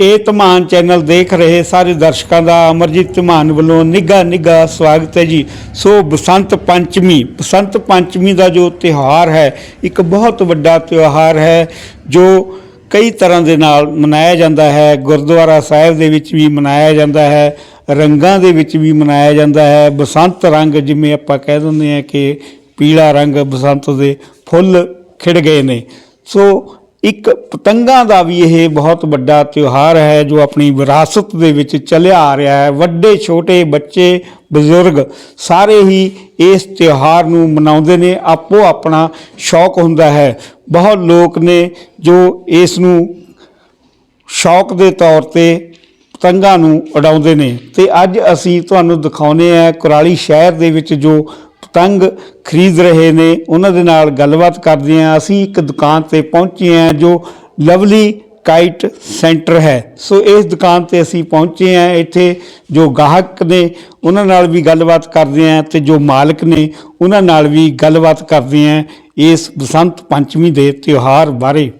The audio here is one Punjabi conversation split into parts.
ਇਹ ਧਮਾਨ ਚੈਨਲ ਦੇਖ ਰਹੇ ਸਾਰੇ ਦਰਸ਼ਕਾਂ ਦਾ ਅਮਰਜੀਤ ਧਮਾਨ ਵੱਲੋਂ ਨਿੱਘਾ ਨਿੱਘਾ ਸਵਾਗਤ ਹੈ ਜੀ। ਸੋ ਬਸੰਤ ਪੰਚਮੀ ਬਸੰਤ ਪੰਚਮੀ ਦਾ ਜੋ ਤਿਉਹਾਰ ਹੈ, ਇੱਕ ਬਹੁਤ ਵੱਡਾ ਤਿਉਹਾਰ ਹੈ, ਜੋ ਕਈ ਤਰ੍ਹਾਂ ਦੇ ਨਾਲ ਮਨਾਇਆ ਜਾਂਦਾ ਹੈ। ਗੁਰਦੁਆਰਾ ਸਾਹਿਬ ਦੇ ਵਿੱਚ ਵੀ ਮਨਾਇਆ ਜਾਂਦਾ ਹੈ, ਰੰਗਾਂ ਦੇ ਵਿੱਚ ਵੀ ਮਨਾਇਆ ਜਾਂਦਾ ਹੈ। ਬਸੰਤ ਰੰਗ ਜਿਵੇਂ ਆਪਾਂ ਕਹਿ ਦਿੰਦੇ ਹਾਂ ਕਿ ਪੀਲਾ ਰੰਗ ਬਸੰਤ ਦੇ ਫੁੱਲ ਖਿੜ ਗਏ ਨੇ। ਸੋ ਇੱਕ ਪਤੰਗਾਂ ਦਾ ਵੀ ਇਹ ਬਹੁਤ ਵੱਡਾ ਤਿਉਹਾਰ ਹੈ ਜੋ ਆਪਣੀ ਵਿਰਾਸਤ ਦੇ ਵਿੱਚ ਚੱਲਿਆ ਆ ਰਿਹਾ ਹੈ। ਵੱਡੇ, ਛੋਟੇ ਬੱਚੇ, ਬਜ਼ੁਰਗ ਸਾਰੇ ਹੀ ਇਸ ਤਿਉਹਾਰ ਨੂੰ ਮਨਾਉਂਦੇ ਨੇ। ਆਪੋ ਆਪਣਾ ਸ਼ੌਕ ਹੁੰਦਾ ਹੈ। ਬਹੁਤ ਲੋਕ ਨੇ ਜੋ ਇਸ ਨੂੰ ਸ਼ੌਕ ਦੇ ਤੌਰ ਤੇ ਪਤੰਗਾਂ ਨੂੰ ਉਡਾਉਂਦੇ ਨੇ। ਤੇ ਅੱਜ ਅਸੀਂ ਤੁਹਾਨੂੰ ਦਿਖਾਉਨੇ ਆ ਕੁਰਾਲੀ ਸ਼ਹਿਰ ਦੇ ਵਿੱਚ ਜੋ ਪਤੰਗ ਖਰੀਦ ਰਹੇ ਨੇ। ਉਹਨਾਂ ਦੇ ਨਾਲ ਗੱਲਬਾਤ ਕਰਦੇ ਹਾਂ। ਅਸੀਂ ਇੱਕ ਦੁਕਾਨ ਤੇ ਪਹੁੰਚੇ ਹਾਂ ਜੋ ਲਵਲੀ ਕਾਈਟ ਸੈਂਟਰ ਹੈ। ਸੋ ਇਸ ਦੁਕਾਨ ਤੇ ਅਸੀਂ ਪਹੁੰਚੇ ਹਾਂ। ਇੱਥੇ ਜੋ ਗਾਹਕ ਨੇ, ਉਹਨਾਂ ਨਾਲ ਵੀ ਗੱਲਬਾਤ ਕਰਦੇ ਹਾਂ ਤੇ ਜੋ ਮਾਲਕ ਨੇ, ਉਹਨਾਂ ਨਾਲ ਵੀ ਗੱਲਬਾਤ ਕਰਦੇ ਹਾਂ ਇਸ ਬਸੰਤ ਪੰਚਮੀ ਦੇ ਤਿਉਹਾਰ ਬਾਰੇ।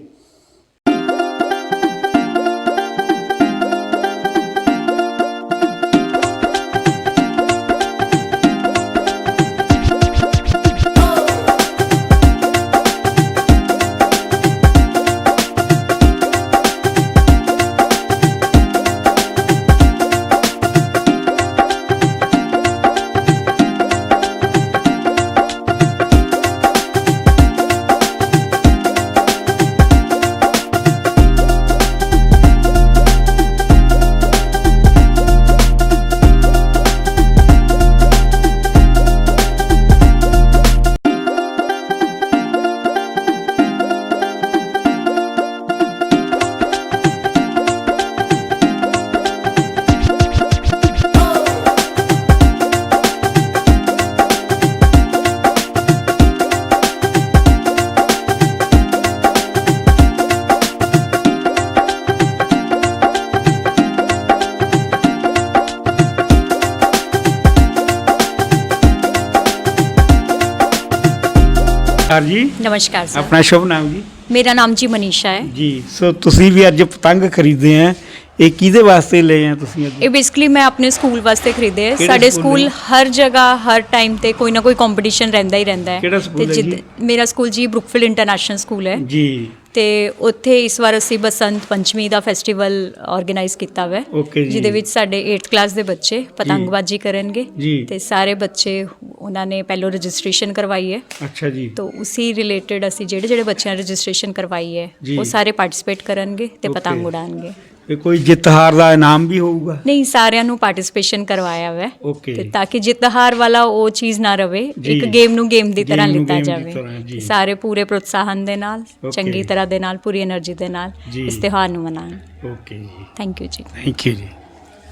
ਸਰ ਜੀ। ਨਮਸਕਾਰ ਸਰ। ਆਪਣਾ ਸ਼ੁਭ ਨਾਮ ਜੀ। ਮੇਰਾ ਨਾਮ ਜੀ ਮਨੀਸ਼ਾ ਹੈ। ਜੀ ਸੋ ਤੁਸੀਂ ਵੀ ਅੱਜ ਪਤੰਗ ਖਰੀਦੇ ਆ। ਇਹ ਕਿਹਦੇ ਵਾਸਤੇ ਲਏ ਆ ਤੁਸੀਂ ਅੱਜ? ਇਹ ਬੇਸਿਕਲੀ ਮੈਂ ਆਪਣੇ ਸਕੂਲ ਵਾਸਤੇ ਖਰੀਦੇ ਕਿਹੜੇ ਸਾਡੇ ਸਕੂਲ ਸਕੂਲ ਨੇ? ਹਰ ਜਗ੍ਹਾ ਹਰ ਟਾਈਮ ਤੇ ਕੋਈ ਨਾ ਕੋਈ ਕੰਪੀਟੀਸ਼ਨ ਰਹਿੰਦਾ ਹੀ ਰਹਿੰਦਾ ਹੈ। ਕਿਹੜਾ ਸਕੂਲ ਹੈ ਜਿੱਦ- ਜੀ? ਮੇਰਾ ਸਕੂਲ ਜੀ ਬਰੁਕਫੀਲਡ ਇੰਟਰਨੈਸ਼ਨਲ ਸਕੂਲ ਹੈ। ਜੀ। ਤੇ ਉੱਥੇ ਇਸ ਵਾਰ ਅਸੀਂ ਬਸੰਤ ਪੰਚਮੀ ਦਾ ਫੈਸਟੀਵਲ ਆਰਗੇਨਾਈਜ਼ ਕੀਤਾ ਹੋਇਆ ਹੈ Okay ਜੀ। ਜਿਹਦੇ ਵਿੱਚ ਸਾਡੇ 8th ਕਲਾਸ ਦੇ ਬੱਚੇ ਪਤੰਗਬਾਜ਼ੀ ਕਰਨਗੇ ਜੀ। ਤੇ ਸਾਰੇ ਬੱਚੇ ਉਹਨਾਂ ਨੇ ਪਹਿਲਾਂ ਰਜਿਸਟ੍ਰੇਸ਼ਨ ਕਰਵਾਈ ਹੈ ਅੱਛਾ ਜੀ ਤਾਂ ਉਸੇ ਰਿਲੇਟਡ ਅਸੀਂ ਜਿਹੜੇ ਜਿਹੜੇ ਬੱਚਿਆਂ ਰਜਿਸਟ੍ਰੇਸ਼ਨ ਕਰਵਾਈ ਹੈ ਜੀ। ਉਹ ਸਾਰੇ ਪਾਰਟਿਸਿਪੇਟ ਕਰਨਗੇ ਤੇ Okay. ਪਤੰਗ ਉਡਾਣਗੇ ਤੇ ਕੋਈ ਜਿੱਤ ਹਾਰ ਦਾ ਇਨਾਮ ਵੀ ਹੋਊਗਾ। ਨਹੀਂ ਸਾਰਿਆਂ ਨੂੰ ਪਾਰਟਿਸਿਪੇਸ਼ਨ ਕਰਵਾਇਆ ਹੋਇਆ ਹੈ ਤੇ ਤਾਂ ਕਿ ਜਿੱਤ ਹਾਰ ਵਾਲਾ ਉਹ ਚੀਜ਼ ਨਾ ਰਵੇ ਇੱਕ ਗੇਮ ਨੂੰ ਗੇਮ ਦੀ ਤਰ੍ਹਾਂ ਲਿੱਤਾ ਜਾਵੇ। ਸਾਰੇ ਪੂਰੇ ਪ੍ਰੋਤਸਾਹਨ ਦੇ ਨਾਲ ਚੰਗੀ ਤਰ੍ਹਾਂ ਦੇ ਨਾਲ ਪੂਰੀ એનર્ਜੀ ਦੇ ਨਾਲ ਇਸ ਤਿਉਹਾਰ ਨੂੰ ਮਨਾਉਣ। ਓਕੇ ਜੀ। ਥੈਂਕ ਯੂ ਜੀ। ਥੈਂਕ ਯੂ ਜੀ।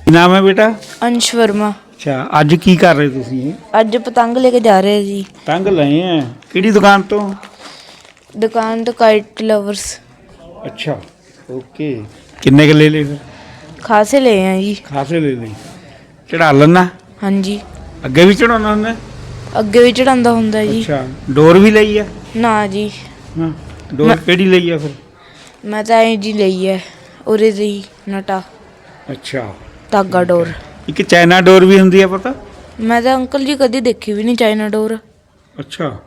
ਕੀ ਨਾਮ ਹੈ ਬੇਟਾ? ਅੰਸ਼ ਵਰਮਾ। ਅੱਛਾ ਅੱਜ ਕੀ ਕਰ ਰਹੇ ਤੁਸੀਂ? ਅੱਜ ਪਤੰਗ ਲੈ ਕੇ ਜਾ ਰਹੇ ਹਾਂ ਜੀ। ਤੰਗ ਲਏ ਆ ਕਿਹੜੀ ਦੁਕਾਨ ਤੋਂ? ਦੁਕਾਨ ਤੋਂ ਕਾਈਟ ਲਵਰਸ ਅੱਛਾ ਓਕੇ ਕਿੰਨੇ ਕੁ ਲੈ ਲਏ ਫਿਰ? ਖਾਸੇ ਲਏ ਆ ਜੀ। ਖਾਸੇ ਲੈ ਲਏ। ਚੜਾ ਲੈਣਾ ਹਾਂਜੀ। ਅੱਗੇ ਵੀ ਚੜਾਉਣਾ ਹੁੰਦਾ? ਅੱਗੇ ਵੀ ਚੜਾਉਂਦਾ ਹੁੰਦਾ ਜੀ। ਅੱਛਾ ਡੋਰ ਵੀ ਲਈ ਆ? ਨਾ ਜੀ। ਹਾਂ ਡੋਰ ਕਿਹੜੀ ਲਈ ਆ ਫਿਰ? ਮੈਂ ਤਾਂ ਇਹ ਜੀ ਲਈ ਹੈ ਉਰੇ ਦੀ ਨਟਾ। ਅੱਛਾ। ਧਾਗਾ ਡੋਰ। ਇੱਕ ਚਾਈਨਾ ਡੋਰ ਵੀ ਹੁੰਦੀ ਆ ਪਤਾ? ਮੈਂ ਤਾਂ ਅੰਕਲ ਜੀ ਕਦੀ ਦੇਖੀ ਵੀ ਨਹੀਂ ਚਾਈਨਾ ਡੋਰ। ਅੱਛਾ।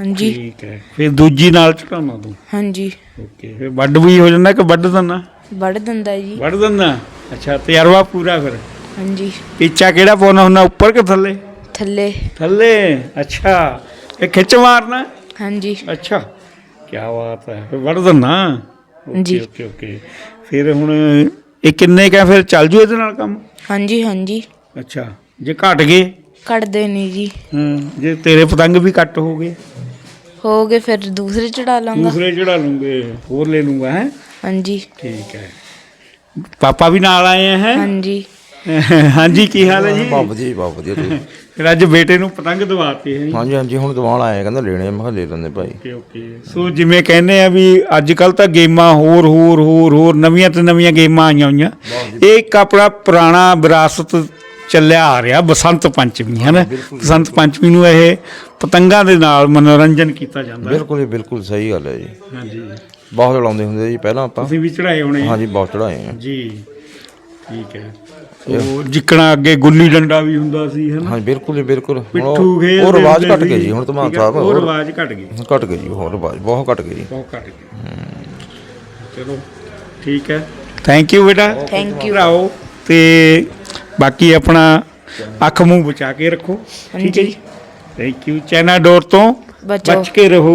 ਹਾਂਜੀ। ਠੀਕ ਹੈ। ਫਿਰ ਦੂਜੀ ਨਾਲ ਚੜਾਉਣਾ ਤੂੰ? ਹਾਂਜੀ। ਓਕੇ ਫਿਰ ਵੱਡ ਵੀ ਹੋ ਜਾਂਦਾ ਕਿ ਵੱਡ ਦਿੰਦਾ? ਵੜ ਦਿੰਦਾ ਜੀ। ਵੱਡ ਦਿੰਦਾ? ਅੱਛਾ ਤਜਰਬਾ ਪੂਰਾ ਫਿਰ। ਹਾਂਜੀ। ਪੀਚਾ ਕਿਹੜਾ ਪਾਉਣਾ ਹੁੰਦਾ ਉੱਪਰ ਕਿ ਥੱਲੇ? ਥੱਲੇ। ਥੱਲੇ ਅੱਛਾ। ਇਹ ਖਿੱਚ ਮਾਰਨਾ? ਹਾਂਜੀ। ਅੱਛਾ ਕੀ ਬਾਤ ਹੈ ਫਿਰ ਵੱਡ ਦਿੰਦਾ। ਜੀ। ਓਕੇ ਓਕੇ ਫਿਰ ਹੁਣ ਇਹ ਕਿੰਨੇ ਕਾ ਫਿਰ ਚੱਲ ਜੂ ਇਹਦੇ ਨਾਲ ਕੰਮ? ਹਾਂਜੀ ਹਾਂਜੀ। ਅੱਛਾ ਜੇ ਘਟ ਗਏ? ਕੱਢਦੇ ਨਹੀਂ ਜੀ। ਹਾਂ ਜੇ ਤੇਰੇ ਪਤੰਗ ਵੀ ਕੱਟ ਹੋ ਗਏ? ਹੋ ਗਏ ਫਿਰ ਦੂਸਰੇ ਚੜਾ ਲਾਂਗਾ। ਦੂਸਰੇ ਚੜਾ ਲੂੰਗੇ ਹੋਰ ਲੈ ਲੂੰਗਾ ਹੈ? ਹਾਂਜੀ। ਠੀਕ ਹੈ। ਪਾਪਾ ਵੀ ਨਾਲ ਆਏ ਹੈ? ਹਾਂਜੀ। ਹਾਂਜੀ ਕੀ ਹਾਲ ਹੈ ਜੀ? ਬਹੁਤ ਵਧੀਆ ਜੀ, ਬਹੁਤ ਵਧੀਆ ਤੁਸੀਂ। ਫਿਰ ਅੱਜ ਬੇਟੇ ਨੂੰ ਪਤੰਗ ਦਵਾਤੀ ਹੈ ਜੀ। ਹਾਂਜੀ ਹਾਂਜੀ ਹੁਣ ਦਿਵਾਉਣ ਆਇਆ ਕਹਿੰਦਾ ਲੈਣੇ ਆ। ਮੈਂ ਕਿਹਾ ਲੈ ਲੈਂਦੇ ਭਾਈ। Okay okay. ਸੋ ਜਿਵੇਂ ਕਹਿੰਦੇ ਆ ਵੀ ਅੱਜ ਕੱਲ ਤਾਂ ਗੇਮਾਂ ਹੋਰ ਹੋਰ ਹੋਰ ਹੋਰ ਨਵੀਆਂ ਤੇ ਨਵੀਆਂ ਗੇਮਾਂ ਆਈਆਂ ਹੋਈਆਂ। ਇਹ ਇੱਕ ਆਪਣਾ ਪੁਰਾਣਾ ਵਿਰਾਸਤ ਚੱਲਿਆ ਆ ਰਿਹਾ ਬਸੰਤ ਪੰਚਮੀ ਹੈ ਨਾ? ਬਸੰਤ ਪੰਚਮੀ ਨੂੰ ਇਹ ਪਤੰਗਾਂ ਦੇ ਨਾਲ ਮਨੋਰੰਜਨ ਕੀਤਾ ਜਾਂਦਾ ਹੈ। ਬਿਲਕੁਲ ਜੀ ਬਿਲਕੁਲ ਸਹੀ ਗੱਲ ਹੈ ਜੀ। ਹਾਂਜੀ। ਬਹੁਤ ਚਲਾਉਂਦੇ ਹੁੰਦੇ ਜੀ ਪਹਿਲਾਂ ਆਪਾਂ। ਤੁਸੀਂ ਵੀ ਚੜਾਏ ਹੋਣੇ? ਹਾਂਜੀ ਬਹੁਤ ਚੜਾਏ ਆ। ਜੀ ਠੀਕ ਹੈ। ਸੋ ਜਿੱਕਣਾ ਅੱਗੇ ਗੁੱਲੀ ਡੰਡਾ ਵੀ ਹੁੰਦਾ ਸੀ ਹਨਾ ਹਾਂਜੀ ਬਿਲਕੁਲ ਜੀ ਬਿਲਕੁਲ। ਹੁਣ ਪਿੱਠੂ ਉਹ- ਉਹ ਰਿਵਾਜ ਘਟ ਗਏ ਜੀ ਹੁਣ ਤਾਂ ਮਾਨ ਸਾਹਿਬ ਉਹ ਹੋਰ ਰਿਵਾਜ ਘਟ ਗਏ। ਘਟ ਗਏ ਜੀ ਹੋਰ ਰਿਵਾਜ ਬਹੁਤ ਘਟ ਗਏ ਜੀ। ਬਹੁਤ ਘਟ ਗਏ। ਚਲੋ ਠੀਕ ਹੈ। ਥੈਂਕ ਯੂ ਬੇਟਾ। Thank you. ਭਰਾਓ ਤੇ ਬਾਕੀ ਆਪਣਾ ਅੱਖ ਮੂੰਹ ਬਚਾ ਕੇ ਰੱਖੋ ਠੀਕ ਹੈ ਜੀ। ਥੈਂਕ ਯੂ ਚਾਈਨਾ ਡੋਰ ਤੋਂ ਬਚੋ। ਬਚ ਕੇ ਰਹੋ।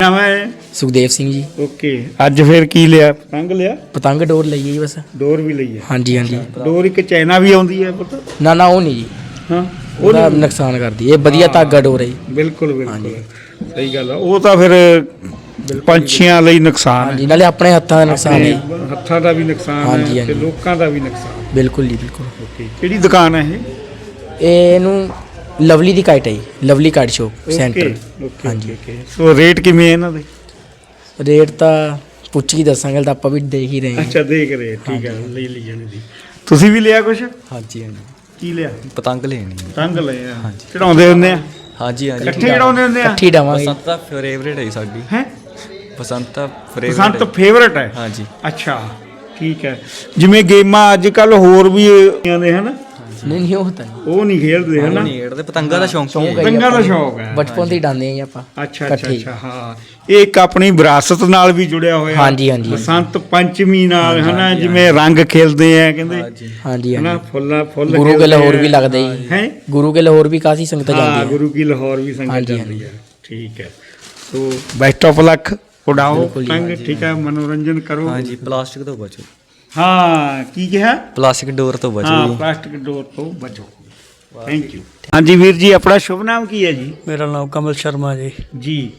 ਹੈ ਸੁਖਦੇਵ ਸਿੰਘ ਜੀ। ਓਕੇ। ਅੱਜ ਫਿਰ ਕੀ ਲਿਆ? ਪਤੰਗ ਲਿਆ? ਪਤੰਗ ਡੋਰ ਲਈ ਹੈ ਜੀ ਬਸ। ਡੋਰ ਵੀ ਲਈ ਹੈ। ਹਾਂਜੀ ਹਾਂਜੀ। ਡੋਰ ਇੱਕ ਚਾਈਨਾ ਵੀ ਆਉਂਦੀ ਹੈ ਪੁੱਤ। ਨਾ ਨਾ ਉਹ ਨਹੀਂ ਜੀ। ਹਾਂ ਉਹਦਾ ਨੁਕਸਾਨ ਕਰਦੀ। ਇਹ ਵਧੀਆ ਧਾਗਾ ਡੋਰ ਹੈ ਜੀ। ਬਿਲਕੁਲ ਬਿਲਕੁਲ। ਸਹੀ ਗੱਲ ਆ। ਉਹ ਤਾਂ ਫਿਰ ਪੰਛੀਆਂ ਲਈ ਨੁਕਸਾਨ ਹਾਂਜੀ ਹੈ ਨਾਲੇ ਆਪਣੇ ਹੱਥਾਂ ਦਾ ਨੁਕਸਾਨ ਹੈ। ਹੱਥਾਂ ਦਾ ਵੀ ਨੁਕਸਾਨ ਹੈ ਤੇ। ਲੋਕਾਂ ਦਾ ਵੀ ਨੁਕਸਾਨ ਬਿਲਕੁਲ ਜੀ ਬਿਲਕੁਲ। ਓਕੇ। ਕਿਹੜੀ ਦੁਕਾਨ ਹੈ ਇਹ? ਇਹ ਇਹਨੂੰ ਲਵਲੀ ਦੀ ਕਾਈਟ ਹੈ ਜੀ। Lovely kite shop centre. ਹਾਂਜੀ। ਓਕੇ। ਸੋ ਰੇਟ ਕਿਵੇਂ ਹੈ ਇਹਨਾਂ ਦੇ? ਰੇਟ ਤਾਂ ਪੁੱਛ ਕੇ ਦੱਸਾਂਗੇ ਤਾਂ ਆਪਾਂ ਵੀ ਦੇਖ ਹੀ ਰਹੇ ਹਾਂ। ਅੱਛਾ ਦੇਖ ਰਹੇ ਠੀਕ ਹੈ ਲਈ ਲਈ ਜਾਣੀ ਦੀ ਤੁਸੀਂ ਵੀ ਲਿਆ ਕੁਛ? ਹਾਂਜੀ ਹਾਂਜੀ। ਕੀ ਲਿਆ? ਪਤੰਗ ਲੈਣੀ ਹੈ। ਤੰਗ ਲਏ ਆ। ਚੜਾਉਂਦੇ ਹੁੰਦੇ ਆ? ਹਾਂਜੀ ਹਾਂਜੀ। ਇਕੱਠੇ ਚੜਾਉਂਦੇ ਹੁੰਦੇ ਆ? ਇਕੱਠੀ ਡਾਵਾਂਗੇ। ਬਸੰਤ ਦਾ ਫੇਵਰੇਟ ਹੈ ਜੀ ਸਾਡੀ। ਹੈ? ਬਸੰਤ ਦਾ ਫੇਵਰੇਟ ਬਸੰਤ ਫੇਵਰਟ ਹੈ? ਹਾਂਜੀ। ਅੱਛਾ ਠੀਕ ਹੈ। ਜਿਵੇਂ ਗੇਮਾਂ ਅੱਜ ਕੱਲ ਹੋਰ ਵੀ ਆਉਂਦੇ ਹਨ? ਨਹੀਂ ਨਹੀਂ ਉਹ ਤਾਂ ਨਹੀਂ। ਉਹ ਨਹੀਂ ਖੇਡਦੇ ਹਨਾ? ਨਹੀਂ ਖੇਡਦੇ ਪਤੰਗਾਂ ਦਾ ਸ਼ੌਂਕ ਹੀ ਸ਼ੌਂਕ ਹੈ ਹੈ। ਤੰਗਾ ਦਾ ਸ਼ੌਕ ਹੈ ਬਚਪਨ ਤੋਂ ਹੀ ਡਾਂਦੇ ਆ ਆਪਾਂ ਅੱਛਾ ਅੱਛਾ ਹਾਂ। ਇਹ ਇੱਕ ਆਪਣੀ ਵਿਰਾਸਤ ਨਾਲ ਵੀ ਜੁੜਿਆ ਹੋਇਆ। ਹਾਂਜੀ, ਹਾਂਜੀ। ਬਸੰਤ ਪੰਚਮੀ ਨਾਲ ਹਨਾ? ਜਿਵੇਂ ਰੰਗ ਖੇਲਦੇ ਆ ਕਹਿੰਦੇ। ਹਾਂਜੀ ਹਾਂਜੀ ਹਨਾ? ਫੁੱਲਾਂ ਫੁੱਲ ਗੁਰੂ ਕੇ ਲਾਹੌਰ ਵੀ ਲੱਗਦਾ ਜੀ ਹੈ? ਗੁਰੂ ਕੇ ਲਾਹੌਰ ਵੀ ਕਾਫੀ ਸੰਗਤ ਜਾਂਦੀ ਹੈ ਗੁਰੂ ਕੀ ਲਾਹੌਰ ਵੀ ਸੰਗਤ ਜਾਂਦੀ ਹੈ। ਠੀਕ ਹੈ। ਸੋ ਬੈਸਟ ਆਫ ਲੱਕ ਉਡਾਓ ਬਿਲਕੁਲ ਜੀ, ਤੰਗ ਠੀਕ ਹੈ ਮਨੋਰੰਜਨ ਕਰੋ। ਹਾਂਜੀ ਪਲਾਸਟਿਕ ਤੋਂ ਬਚੋ। ਹਾਂ ਕੀ ਕਿਹਾ? ਪਲਾਸਟਿਕ ਡੋਰ ਤੋਂ ਬਚੋ ਹਾਂ ਜੀ। ਪਲਾਸਟਿਕ ਡੋਰ ਤੋਂ ਬਚੋ ਥੈਂਕ ਯੂ ਹਾਂਜੀ ਵੀਰ ਜੀ ਆਪਣਾ ਸ਼ੁਭ ਨਾਮ ਕੀ ਹੈ ਜੀ? ਮੇਰਾ ਨਾਮ ਕਮਲ ਸ਼ਰਮਾ ਜੀ। ਜੀ।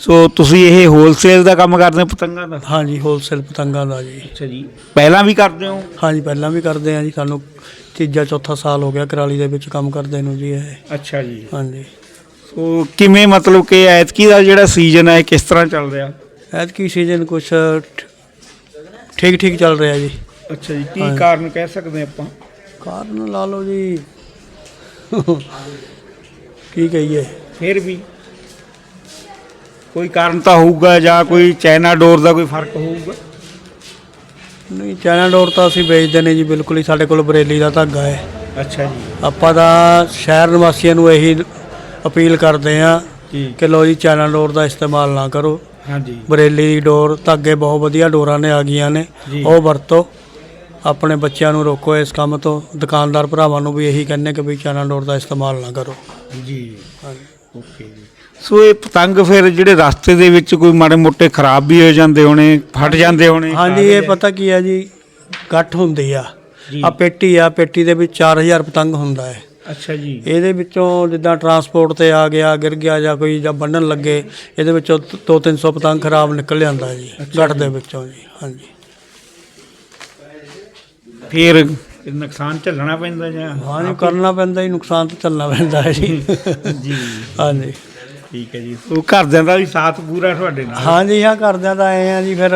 ਸੋ ਤੁਸੀਂ ਇਹ ਹੋਲਸੇਲ ਦਾ ਕੰਮ ਕਰਦੇ ਹੋ ਪਤੰਗਾਂ ਦਾ? ਹਾਂਜੀ ਹੋਲਸੇਲ ਪਤੰਗਾਂ ਦਾ ਜੀ। ਅੱਛਾ ਜੀ। ਪਹਿਲਾਂ ਵੀ ਕਰਦੇ ਹੋ? ਹਾਂਜੀ ਪਹਿਲਾਂ ਵੀ ਕਰਦੇ ਆ ਜੀ। ਸਾਨੂੰ ਤੀਜਾ ਚੌਥਾ ਸਾਲ ਹੋ ਗਿਆ ਕਰਾਲੀ ਦੇ ਵਿੱਚ ਕੰਮ ਕਰਦੇ ਨੂੰ ਜੀ ਇਹ। ਅੱਛਾ ਜੀ। ਹਾਂਜੀ ਸੋ ਕਿਵੇਂ ਮਤਲਬ ਕਿ ਐਤਕੀ ਦਾ ਜਿਹੜਾ ਸੀਜ਼ਨ ਹੈ ਕਿਸ ਤਰ੍ਹਾਂ ਚੱਲ ਰਿਹਾ? ਐਤਕੀ ਸੀਜ਼ਨ ਕੁਛ ਠੀਕ ਠੀਕ ਚੱਲ ਰਿਹਾ ਜੀ। ਅੱਛਾ ਜੀ ਕੀ। ਕਾਰਨ ਕਹਿ ਸਕਦੇ ਆਪਾਂ? ਕਾਰਨ ਲਾ ਲਓ ਜੀ। ਕੀ ਕਹੀਏ। ਫਿਰ ਵੀ ਕੋਈ ਕਾਰਨ ਤਾਂ ਹੋਊਗਾ ਜਾਂ ਕੋਈ ਚਾਈਨਾ ਡੋਰ ਦਾ ਕੋਈ ਫ਼ਰਕ ਹੋਊਗਾ? ਨਹੀਂ ਚਾਈਨਾ ਡੋਰ ਤਾਂ ਅਸੀਂ ਵੇਚਦੇ ਨੇ ਜੀ ਬਿਲਕੁਲ ਹੀ ਸਾਡੇ ਕੋਲ ਬਰੇਲੀ ਦਾ ਧਾਗਾ ਹੈ। ਅੱਛਾ ਜੀ। ਆਪਾਂ ਤਾਂ ਸ਼ਹਿਰ ਨਿਵਾਸੀਆਂ ਨੂੰ ਇਹੀ ਅਪੀਲ ਕਰਦੇ ਆ ਕਿ ਲੋ ਜੀ ਚਾਈਨਾ ਡੋਰ ਦਾ ਇਸਤੇਮਾਲ ਨਾ ਕਰੋ। ਹਾਂਜੀ। ਬਰੇਲੀ ਦੀ ਡੋਰ ਧਾਗੇ ਬਹੁਤ ਵਧੀਆ ਡੋਰਾਂ ਨੇ ਆ ਗਈਆਂ ਨੇ। ਜੀ। ਉਹ ਵਰਤੋ। ਆਪਣੇ ਬੱਚਿਆਂ ਨੂੰ ਰੋਕੋ ਇਸ ਕੰਮ ਤੋਂ। ਦੁਕਾਨਦਾਰ ਭਰਾਵਾਂ ਨੂੰ ਵੀ ਇਹੀ ਕਹਿੰਨੇ ਕਿ ਵੀ ਚਾਈਨਾ ਡੋਰ ਦਾ ਇਸਤੇਮਾਲ ਨਾ ਕਰੋ। ਜੀ। ਓਕੇ ਜੀ। ਸੋ ਇਹ ਪਤੰਗ ਫਿਰ ਜਿਹੜੇ ਰਸਤੇ ਦੇ ਵਿੱਚ ਕੋਈ ਮਾੜੇ ਮੋਟੇ ਖਰਾਬ ਵੀ ਹੋ ਜਾਂਦੇ ਹੋਣੇ ਫਟ ਜਾਂਦੇ ਹੋਣੇ। ਹਾਂਜੀ ਇਹ ਪਤਾ ਕੀ ਹੈ ਜੀ? ਗੱਠ ਹੁੰਦੀ ਆ। ਜੀ। ਆ ਪੇਟੀ ਆ ਪੇਟੀ ਦੇ ਵਿੱਚ 4000 ਪਤੰਗ ਹੁੰਦਾ ਹੈ। ਅੱਛਾ ਜੀ। ਇਹਦੇ ਵਿੱਚੋਂ ਜਿੱਦਾਂ ਟਰਾਂਸਪੋਰਟ ਤੇ ਆ ਗਿਆ ਗਿਰ ਗਿਆ ਜਾਂ ਕੋਈ ਜਾਂ ਬੰਨਣ ਲੱਗੇ ਇਹਦੇ ਵਿੱਚੋਂ 2-300 ਪਤੰਗ ਖਰਾਬ ਨਿਕਲ ਜਾਂਦਾ ਜੀ ਗੱਠ ਦੇ ਵਿੱਚੋਂ ਜੀ ਹਾਂਜੀ। ਫਿਰ ਨੁਕਸਾਨ ਝੱਲਣਾ ਪੈਂਦਾ ਜਾਂ? ਹਾਂਜੀ ਕਰਨਾ ਪੈਂਦਾ ਹੀ ਨੁਕਸਾਨ ਤਾਂ ਚੱਲਣਾ ਪੈਂਦਾ ਹੈ ਜੀ। ਜੀ। ਹਾਂਜੀ। ਠੀਕ ਹੈ ਜੀ। ਸੋ ਘਰਦਿਆਂ ਦਾ ਵੀ ਸਾਥ ਪੂਰਾ ਤੁਹਾਡੇ ਨਾਲ? ਹਾਂਜੀ ਹਾਂ ਕਰਦਿਆਂ ਤਾਂ ਆਏ ਆ ਜੀ ਫਿਰ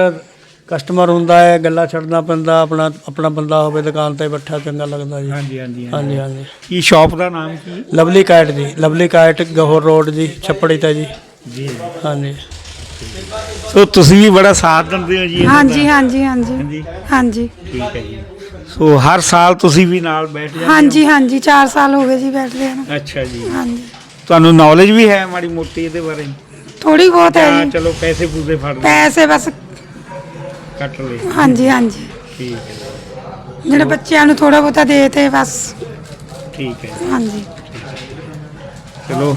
ਕਸਟਮਰ ਹੁੰਦਾ ਹੈ ਗੱਲਾਂ ਛੱਡਣਾ ਪੈਂਦਾ ਆਪਣਾ ਆਪਣਾ ਬੰਦਾ ਹੋਵੇ ਦੁਕਾਨ ਤੇ ਬੈਠਾ ਚੰਗਾ ਲੱਗਦਾ ਜੀ। ਹਾਂਜੀ ਹਾਂਜੀ ਹਾਂਜੀ। ਹਾਂਜੀ ਕੀ ਸ਼ਾਪ ਦਾ ਨਾਮ ਕੀ? Lovely Kite ji Lovely Kite Gahaur road ji ਛੱਪੜੀ ਤੇ ਜੀ। ਜੀ। ਹਾਂਜੀ। ਸੋ ਤੁਸੀਂ ਵੀ ਬੜਾ ਸਾਥ ਦਿੰਦੇ ਹੋ ਜੀ ਇਹਨਾਂ ਹਾਂਜੀ ਦਾ। ਹਾਂਜੀ ਹਾਂਜੀ। ਹਾਂਜੀ। ਹਾਂਜੀ। ਠੀਕ ਹੈ ਜੀ। ਸੋ ਹਰ ਸਾਲ ਤੁਸੀਂ ਵੀ ਨਾਲ ਬੈਠ ਜਾਂਦੇ ਹੋ? ਹਾਂਜੀ ਹਾਂਜੀ 4 ਸਾਲ ਹੋ ਗਏ ਜੀ ਬੈਠਦੇ ਨੂੰ। ਅੱਛਾ ਜੀ। ਹਾਂਜੀ। ਤੁਹਾਨੂੰ ਨੌਲੇਜ ਵੀ ਹੈ ਮਾੜੀ ਮੋਟੀ ਇਹਦੇ ਬਾਰੇ? ਥੋੜੀ ਬਹੁਤ ਹੈ ਜਾਂ ਜੀ। ਚਲੋ ਪੈਸੇ ਪੂਸੇ ਫੜ ਲਏ ਪੈਸੇ ਬਸ ਕੱਟ ਲਏ। ਹਾਂਜੀ ਹਾਂਜੀ। ਠੀਕ ਹੈ। ਜਿਹੜੇ ਬੱਚਿਆਂ ਨੂੰ ਥੋੜਾ ਬਹੁਤਾ ਦੇ ਤੇ ਬਸ। ਠੀਕ ਹੈ। ਹਾਂਜੀ। ਚਲੋ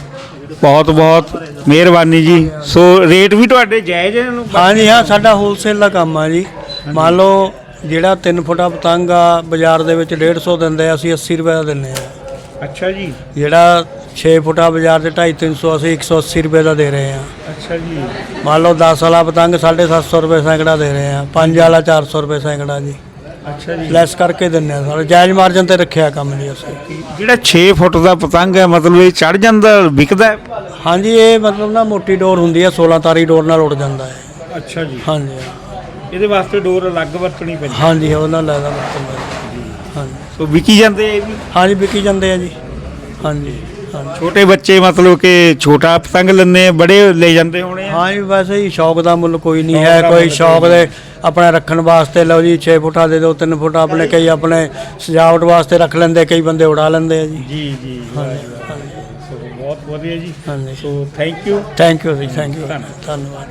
ਬਹੁਤ ਬਹੁਤ ਮਿਹਰਬਾਨੀ ਜੀ। ਸੋ ਰੇਟ ਵੀ ਤੁਹਾਡੇ ਜਾਇਜ਼ ਹੈ? ਇਹਨੂੰ ਹਾਂਜੀ ਹਾਂ ਸਾਡਾ ਹੋਲਸੇਲ ਦਾ ਕੰਮ ਆ ਜੀ। ਮੰਨ ਲਓ ਜਿਹੜਾ 3 ਫੁੱਟਾ ਪਤੰਗ ਆ ਬਾਜ਼ਾਰ ਦੇ ਵਿੱਚ 150 ਦਿੰਦੇ ਆ ਅਸੀਂ 80 ਰੁਪਏ ਦਾ ਦਿੰਨੇ ਆ। ਅੱਛਾ ਜੀ। ਜਿਹੜਾ 6 ਫੁੱਟਾ ਬਾਜ਼ਾਰ ਦੇ 250 300 ਅਸੀਂ 180 ਰੁਪਏ ਦਾ ਦੇ ਰਹੇ ਆ। ਅੱਛਾ ਜੀ। ਮੰਨ ਲਓ 10 ਵਾਲਾ ਪਤੰਗ 750 ਰੁਪਏ ਸੈਂਕੜਾ ਦੇ ਰਹੇ ਆ 5 ਵਾਲਾ 400 ਰੁਪਏ ਸੈਂਕੜਾ ਜੀ। ਅੱਛਾ ਜੀ। ਲੈਸ ਕਰਕੇ ਦਿੰਨੇ ਆ ਸਾਰੇ ਜਾਇਜ਼ ਮਾਰਜਨ ਤੇ ਰੱਖਿਆ ਕੰਮ ਜੀ ਅਸੀਂ। ਜਿਹੜਾ 6 ਫੁੱਟ ਦਾ ਪਤੰਗ ਹੈ ਮਤਲਬ ਇਹ ਚੜ ਜਾਂਦਾ ਵਿਕਦਾ ਹੈ? ਹਾਂਜੀ ਇਹ ਮਤਲਬ ਨਾ ਮੋਟੀ ਡੋਰ ਹੁੰਦੀ ਆ 16 ਤਾਰੀ ਡੋਰ ਨਾਲ ਉੱਡ ਜਾਂਦਾ ਹੈ। ਅੱਛਾ ਜੀ। ਹਾਂਜੀ। ਇਹਦੇ ਵਾਸਤੇ ਡੋਰ ਅਲੱਗ ਵਰਤਣੀ ਪੈਂਦੀ ਹਾਂਜੀ ਉਹਨਾਂ ਲੈਦਾ ਵਰਤਨ ਹਾਂਜੀ। ਸੋ ਵਿਕੀ ਜਾਂਦੇ ਆ ਇਹ ਵੀ? ਹਾਂਜੀ ਵਿਕੀ ਜਾਂਦੇ ਆ ਜੀ। ਹਾਂਜੀ ਛੋਟੇ ਬੱਚੇ ਮਤਲਬ ਕਿ ਛੋਟਾ ਪਤੰਗ ਲੈਂਦੇ ਆ, ਬੜੇ ਲੈ ਜਾਂਦੇ ਹੋਣੇ ਆ? ਹਾਂ ਜੀ ਵੈਸੇ ਹੀ ਸ਼ੌਕ ਦਾ ਮੁੱਲ ਕੋਈ ਨਹੀਂ ਹੈ। ਕੋਈ ਸ਼ੌਕ ਦੇ ਆਪਣਾ ਰੱਖਣ ਵਾਸਤੇ ਲਓ ਜੀ 6 ਫੁੱਟਾ ਦੇ ਦਿਓ 3 ਫੁੱਟ ਆਪਣੇ ਕਈ ਆਪਣੇ ਸਜਾਵਟ ਵਾਸਤੇ ਰੱਖ ਲੈਂਦੇ ਕਈ ਬੰਦੇ ਉਡਾ ਲੈਂਦੇ ਆ ਜੀ। ਜੀ ਜੀ ਸੋ ਬਹੁਤ ਵਧੀਆ ਜੀ। ਹਾਂਜੀ। So thank you thank you ਜੀ ਥੈਂਕ ਯੂ ਧੰਨਵਾਦ।